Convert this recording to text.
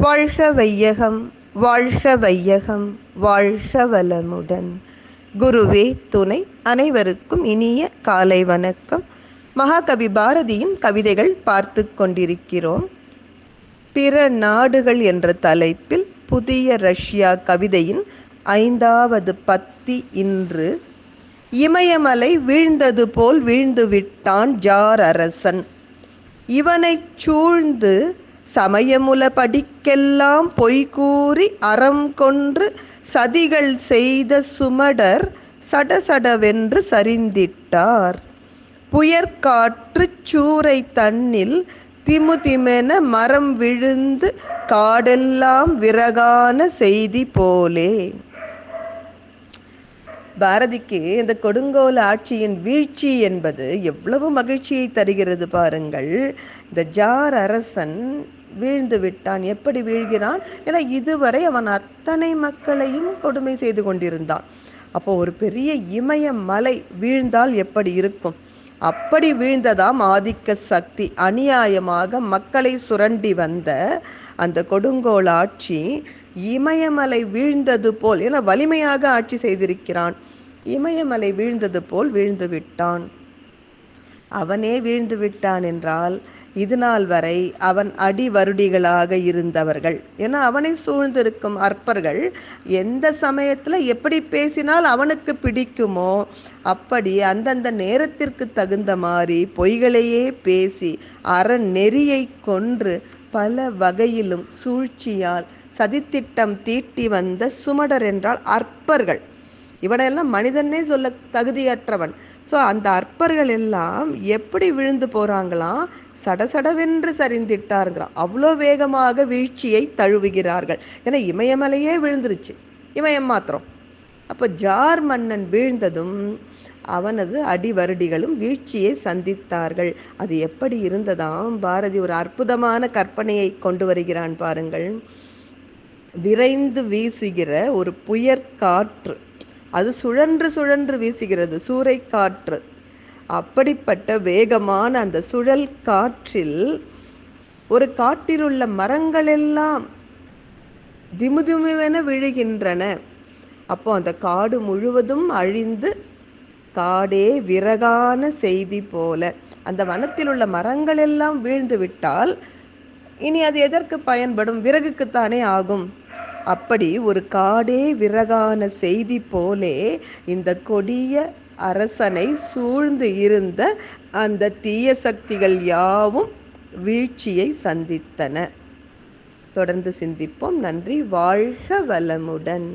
வாழ்க வையகம் வாழ்க வையகம் வாழ்க வளமுடன். குருவே துணை அனைவருக்கும் இனிய காலை வணக்கம். மகாகவி பாரதியின் கவிதைகள் பார்த்து கொண்டிருக்கிறோம். பிற நாடுகள் என்ற தலைப்பில் புதிய ரஷ்யா கவிதையின் ஐந்தாவது பத்தி இன்று. இமயமலை வீழ்ந்தது போல் வீழ்ந்து விட்டான் ஜார் அரசன் இவனைச் சூழ்ந்து சமயமுல படிக்கெல்லாம் பொய்கூறி அறம் கொன்று சதிகள் செய்த சுமடர் சடசடவென்று சரிந்திட்டார். புயற்காற்றுச் சூறை தன்னில் திமுதிமென மரம் விழுந்து காடெல்லாம் விறகான செய்தி போலே. பாரதிக்கு இந்த கொடுங்கோல் ஆட்சியின் வீழ்ச்சி என்பது எவ்வளவு மகிழ்ச்சியை தருகிறது பாருங்கள். இந்த ஜார் அரசன் வீழ்ந்து விட்டான். எப்படி வீழ்கிறான்? ஏன்னா இதுவரை அவன் அத்தனை மக்களையும் கொடுமை செய்து கொண்டிருந்தான். அப்போ ஒரு பெரிய இமய மலை வீழ்ந்தால் எப்படி இருக்கும்? அப்படி வீழ்ந்ததாம் ஆதிக்க சக்தி. அநியாயமாக மக்களை சுரண்டி வந்த அந்த கொடுங்கோல் ஆட்சி இமயமலை வீழ்ந்தது போல் என வலிமையாக ஆட்சி செய்திருக்கிறான். இமயமலை வீழ்ந்தது போல் வீழ்ந்து விட்டான். அவனே வீழ்ந்து விட்டான் என்றால் இது நாள் வரை அவன் அடி வருடிகளாக இருந்தவர்கள். ஏன்னா அவனை சூழ்ந்திருக்கும் அற்பர்கள் எந்த சமயத்தில் எப்படி பேசினால் அவனுக்கு பிடிக்குமோ அப்படி அந்தந்த நேரத்திற்கு தகுந்த மாதிரி பொய்களையே பேசி அறநெறியை கொன்று பல வகையிலும் சூழ்ச்சியால் சதித்திட்டம் தீட்டி வந்த சுமடர் என்றால் அற்பர்கள். இவனையெல்லாம் மனிதனே சொல்ல தகுதியற்றவன். ஸோ அந்த அற்பர்கள் எல்லாம் எப்படி விழுந்து போறாங்களாம்? சடசடவென்று சரிந்திட்டாருங்கிறான். அவ்வளோ வேகமாக வீழ்ச்சியை தழுவுகிறார்கள். ஏன்னா இமயமலையே விழுந்துருச்சு. இமயம் மாத்திரம். அப்போ ஜார் மன்னன் வீழ்ந்ததும் அவனது அடிவருடிகளும் வீழ்ச்சியை சந்தித்தார்கள். அது எப்படி இருந்ததாம்? பாரதி ஒரு அற்புதமான கற்பனையை கொண்டு வருகிறான் பாருங்கள். விரைந்து வீசுகிற ஒரு புயற்காற்று. அது சுழன்று சுழன்று வீசுகிறது சூறை காற்று. அப்படிப்பட்ட வேகமான அந்த சுழல் காற்றில் ஒரு காட்டில் உள்ள மரங்கள் எல்லாம் திமுதிமுவென விழுகின்றன. அப்போ அந்த காடு முழுவதும் அழிந்து காடே விறகான செய்தி போல அந்த வனத்தில் உள்ள மரங்கள் எல்லாம் வீழ்ந்து விட்டால் இனி அது எதற்கு பயன்படும்? விறகுக்குத்தானே ஆகும். அப்படி ஒரு காடே விறகான செய்தி போலே இந்த கொடிய அரசனை சூழ்ந்து இருந்த அந்த தீய சக்திகள் யாவும் வீழ்ச்சியை சந்தித்தன. தொடர்ந்து சிந்திப்போம். நன்றி. வாழ்க வளமுடன்.